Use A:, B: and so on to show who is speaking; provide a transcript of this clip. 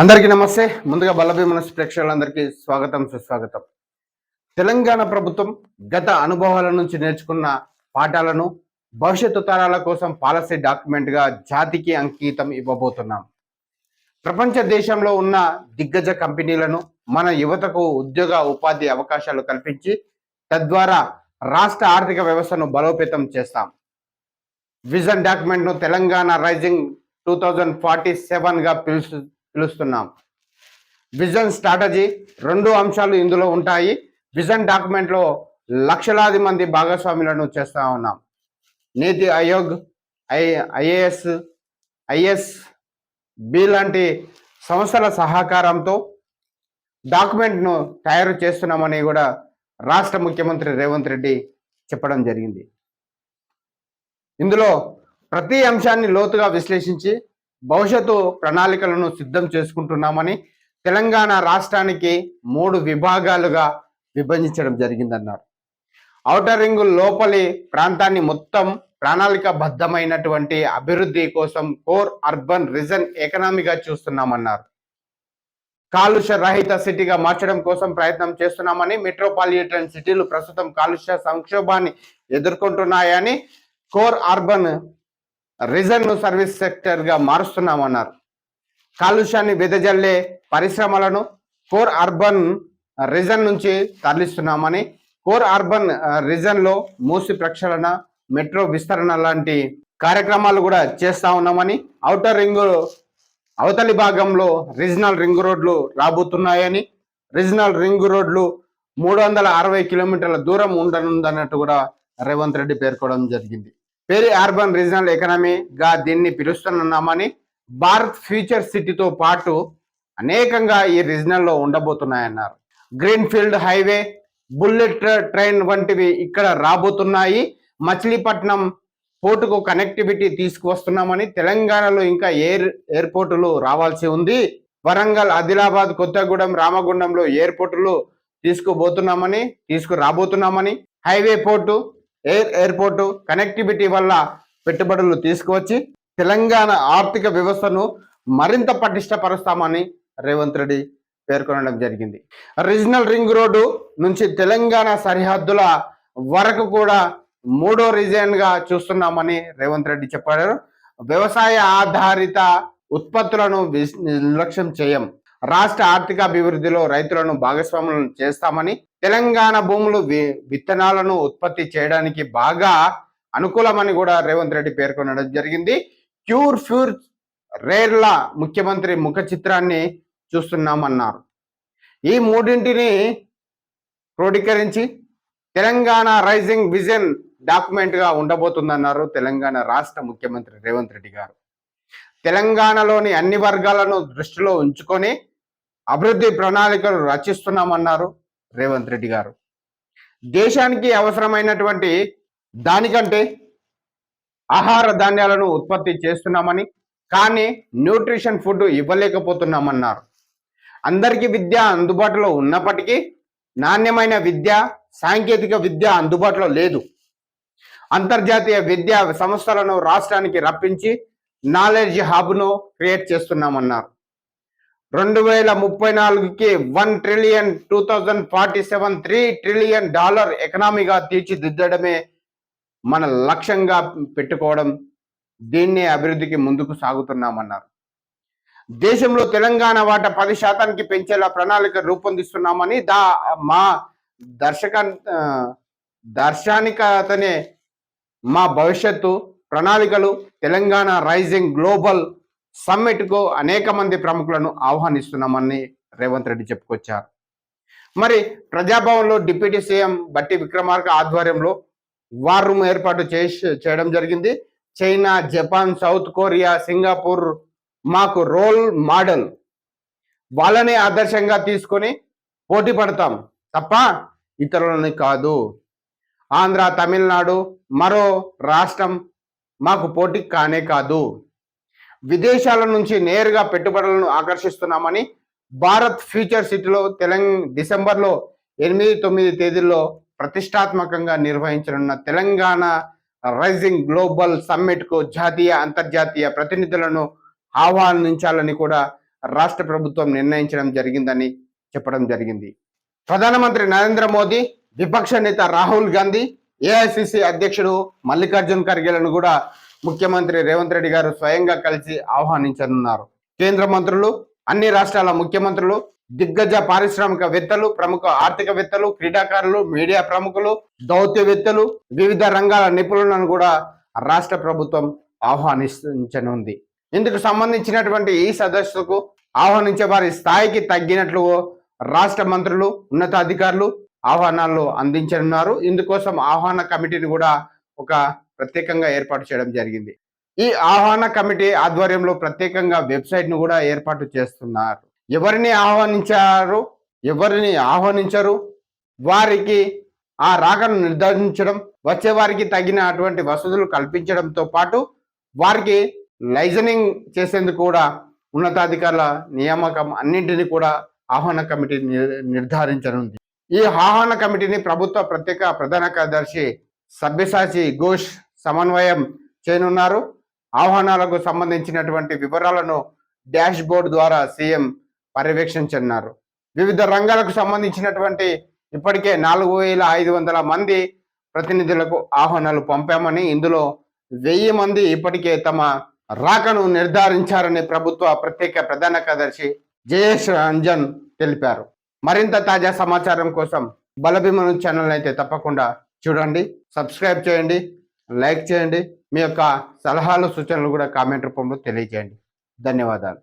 A: అందరికీ నమస్తే. ముందుగా బల్లభీమనస్ ప్రేక్షకులందరికీ స్వాగతం సుస్వాగతం. తెలంగాణ ప్రభుత్వం గత అనుభవాల నుంచి నేర్చుకున్న పాఠాలను భవిష్యత్తు తరాల కోసం పాలసీ డాక్యుమెంట్గా జాతికి అంకితం ఇవ్వబోతున్నాం. ప్రపంచ దేశంలో ఉన్న దిగ్గజ కంపెనీలను మన యువతకు ఉద్యోగ ఉపాధి అవకాశాలు కల్పించి తద్వారా రాష్ట్ర ఆర్థిక వ్యవస్థను బలోపేతం చేస్తాం. Vision డాక్యుమెంట్ను Telangana rising two thousand forty సెవెన్గా పిలుచు పిలుస్తు పిలుస్తున్నాం. విజన్ స్ట్రాటజీ రెండు అంశాలు ఇందులో ఉంటాయి. విజన్ డాక్యుమెంట్లో లక్షలాది మంది భాగస్వాములను చేస్తూ ఉన్నాం. NITI Aayog I IAS IS B లాంటి సంస్థల సహకారంతో డాక్యుమెంట్ను తయారు చేస్తున్నామని కూడా రాష్ట్ర ముఖ్యమంత్రి రేవంత్ రెడ్డి చెప్పడం జరిగింది. ఇందులో ప్రతి అంశాన్ని లోతుగా విశ్లేషించి భవిష్యత్తు ప్రణాళికలను సిద్ధం చేసుకుంటున్నామని తెలంగాణ రాష్ట్రానికి మూడు విభాగాలుగా విభజించడం జరిగిందన్నారు. ఔటర్ రింగ్ లోపలి ప్రాంతాన్ని మొత్తం ప్రణాళికబద్ధమైనటువంటి అభివృద్ధి కోసం కోర్ అర్బన్ రిజన్ ఎకనామీగా చూస్తున్నామన్నారు. కాలుష్య రహిత సిటీగా మార్చడం కోసం ప్రయత్నం చేస్తున్నామని మెట్రోపాలిటన్ సిటీలు ప్రస్తుతం కాలుష్య సంక్షోభాన్ని ఎదుర్కొంటున్నాయని కోర్ అర్బన్ రిజర్వ్ సర్వీస్ సెక్టర్గా మారుస్తున్నామన్నారు. కాలుష్యాన్ని వెదజల్లే పరిశ్రమలను కోర్ అర్బన్ రిజన్ నుంచి తరలిస్తున్నామని కోర్ అర్బన్ రీజన్లో మూసి ప్రక్షాళన మెట్రో విస్తరణ లాంటి కార్యక్రమాలు కూడా చేస్తా ఉన్నామని ఔటర్ రింగ్ అవతలి భాగంలో రీజనల్ రింగ్ రోడ్లు రాబోతున్నాయని రీజనల్ రింగ్ రోడ్లు మూడు వందల అరవై కిలోమీటర్ల దూరం ఉండనుందన్నట్టు కూడా రేవంత్ రెడ్డి పేర్కోవడం జరిగింది. పెరి అర్బన్ రీజనల్ ఎకనామీగా దీన్ని పిలుస్తున్నామని భారత్ ఫ్యూచర్ సిటీతో పాటు అనేకంగా ఈ రీజనల్లో ఉండబోతున్నాయన్నారు. గ్రీన్ఫీల్డ్ హైవే బుల్లెట్ ట్రైన్ వంటివి ఇక్కడ రాబోతున్నాయి. మచిలీపట్నం పోర్టుకు కనెక్టివిటీ తీసుకువస్తున్నామని తెలంగాణలో ఇంకా ఎయిర్ ఎయిర్పోర్టులు రావాల్సి ఉంది. వరంగల్ ఆదిలాబాద్ కొత్తగూడెం రామగుండంలో ఎయిర్పోర్టులు తీసుకుపోతున్నామని తీసుకురాబోతున్నామని highway port air airport connectivity వల్ల పెట్టుబడులు తీసుకువచ్చి తెలంగాణ ఆర్థిక వ్యవస్థను మరింత పటిష్టపరుస్తామని రేవంత్ రెడ్డి పేర్కొనడం జరిగింది. రీజనల్ రింగ్ రోడ్డు నుంచి తెలంగాణ సరిహద్దుల వరకు కూడా మూడో రీజియన్గా చూస్తున్నామని రేవంత్ రెడ్డి చెప్పారు. వ్యవసాయ ఆధారిత ఉత్పత్తులను విస్- నిర్లక్ష్యం చేయం. రాష్ట్ర ఆర్థిక అభివృద్ధిలో రైతులను భాగస్వాములను చేస్తామని తెలంగాణ భూములు వి- విత్తనాలను ఉత్పత్తి చేయడానికి బాగా అనుకూలమని కూడా రేవంత్ రెడ్డి పేర్కొనడం జరిగింది. క్యూర్ ఫ్యూర్ రేర్ల ముఖ్యమంత్రి ముఖ చిత్రాన్ని చూస్తున్నామన్నారు. ఈ మూడింటిని క్రోడీకరించి తెలంగాణ రైజింగ్ విజన్ డాక్యుమెంట్గా ఉండబోతుందన్నారు తెలంగాణ రాష్ట్ర ముఖ్యమంత్రి రేవంత్ రెడ్డి గారు. తెలంగాణలోని అన్ని వర్గాలను దృష్టిలో ఉంచుకొని అభివృద్ధి ప్రణాళికలు రచిస్తున్నామన్నారు. రేవంత్ రెడ్డి గారు. దేశానికి అవసరమైనటువంటి దానికంటే ఆహార ధాన్యాలను ఉత్పత్తి చేస్తున్నామని కానీ న్యూట్రిషన్ ఫుడ్ ఇవ్వలేకపోతున్నామన్నారు. అందరికీ విద్య అందుబాటులో ఉన్నప్పటికీ నాణ్యమైన విద్య సాంకేతిక విద్య అందుబాటులో లేదు. అంతర్జాతీయ విద్యా సంస్థలను రాష్ట్రానికి రప్పించి నాలెడ్జ్ హబ్ను క్రియేట్ చేస్తున్నామన్నారు. రెండు వేల ముప్పై నాలుగుకి one trillion two thousand forty seven three trillion dollar ఎకనామీగా తీర్చిదిద్దడమే మన లక్ష్యంగా పెట్టుకోవడం దీన్నే అభివృద్ధికి ముందుకు సాగుతున్నామన్నారు. దేశంలో తెలంగాణ వాటా పది శాతానికి పెంచేలా ప్రణాళిక రూపొందిస్తున్నామని దా మా దర్శక దర్శానికతనే మా భవిష్యత్తు ప్రణాళికలు తెలంగాణ రైజింగ్ గ్లోబల్ సమ్మిట్కు అనేక మంది ప్రముఖులను ఆహ్వానిస్తున్నామని రేవంత్ రెడ్డి చెప్పుకొచ్చారు. మరి ప్రజాభవన్లో డిప్యూటీ సీఎం బట్టి విక్రమార్క ఆధ్వర్యంలో వార్ రూమ్ ఏర్పాటు చేసి చేయడం జరిగింది. China Japan South Korea Singapore మాకు రోల్ మోడల్ వాళ్ళనే ఆదర్శంగా తీసుకొని పోటీ పడతాం. తప్ప ఇతరులని కాదు. ఆంధ్ర తమిళనాడు మరో రాష్ట్రం మాకు పోటీ కానే కాదు. విదేశాల నుంచి నేరుగా పెట్టుబడులను ఆకర్షిస్తున్నామని భారత్ ఫ్యూచర్ సిటీలో తెలంగాణ డిసెంబర్లో ఎనిమిది తొమ్మిది తేదీల్లో ప్రతిష్టాత్మకంగా నిర్వహించనున్న తెలంగాణ రైజింగ్ గ్లోబల్ సమ్మిట్కు జాతీయ అంతర్జాతీయ ప్రతినిధులను ఆహ్వానించాలని కూడా రాష్ట్ర ప్రభుత్వం నిర్ణయించడం జరిగిందని చెప్పడం జరిగింది. ప్రధానమంత్రి నరేంద్ర మోదీ విపక్ష నేత రాహుల్ గాంధీ ఏఐసిసి అధ్యక్షుడు మల్లికార్జున్ ఖర్గేలను కూడా ముఖ్యమంత్రి రేవంత్ రెడ్డి గారు స్వయంగా కలిసి ఆహ్వానించనున్నారు. కేంద్ర మంత్రులు అన్ని రాష్ట్రాల ముఖ్యమంత్రులు దిగ్గజ పారిశ్రామికవేత్తలు ప్రముఖ ఆర్థికవేత్తలు క్రీడాకారులు మీడియా ప్రముఖులు దౌత్యవేత్తలు వివిధ రంగాల నిపుణులను కూడా రాష్ట్ర ప్రభుత్వం ఆహ్వానించనుంది. ఇందుకు సంబంధించినటువంటి ఈ సదస్సుకు ఆహ్వానించే వారి స్థాయికి తగ్గినట్లు రాష్ట్ర మంత్రులు ఉన్నతాధికారులు ఆహ్వానాలు అందించనున్నారు. ఇందుకోసం ఆహ్వాన కమిటీని కూడా ఒక ప్రత్యేకంగా ఏర్పాటు చేయడం జరిగింది. ఈ ఆహ్వాన కమిటీ ఆధ్వర్యంలో ప్రత్యేకంగా వెబ్సైట్ను కూడా ఏర్పాటు చేస్తున్నారు. ఎవరిని ఆహ్వానించారు? ఎవరిని ఆహ్వానించరు? వారికి ఆ రాకను నిర్ధారించడం వచ్చే వారికి తగిన అటువంటి వసతులు కల్పించడంతో పాటు వారికి లైజనింగ్ చేసేందుకు కూడా ఉన్నతాధికారుల నియామకం అన్నింటినీ కూడా ఆహ్వాన కమిటీ నిర్ధారించనుంది. ఈ ఆహ్వాన కమిటీని ప్రభుత్వ ప్రత్యేక ప్రధాన కార్యదర్శి సభ్యసాచి ఘోష్ సమన్వయం చేయనున్నారు. ఆహ్వానాలకు సంబంధించినటువంటి వివరాలను డాష్ బోర్డ్ ద్వారా సీఎం పర్యవేక్షించనున్నారు. వివిధ రంగాలకు సంబంధించినటువంటి ఇప్పటికే నాలుగు వేల ఐదు వందల మంది ప్రతినిధులకు ఆహ్వానాలు పంపామని ఇందులో వెయ్యి మంది ఇప్పటికే తమ రాకను నిర్ధారించారని ప్రభుత్వ ప్రత్యేక ప్రధాన కార్యదర్శి జయేష్ రంజన్ తెలిపారు. మరింత తాజా సమాచారం కోసం బలభిమను ఛానల్ అయితే తప్పకుండా చూడండి సబ్స్క్రైబ్ చేయండి. లైక్ చేయండి. మీ యొక్క సలహాలు సూచనలు కూడా కామెంట్ రూపంలో తెలియజేయండి. ధన్యవాదాలు.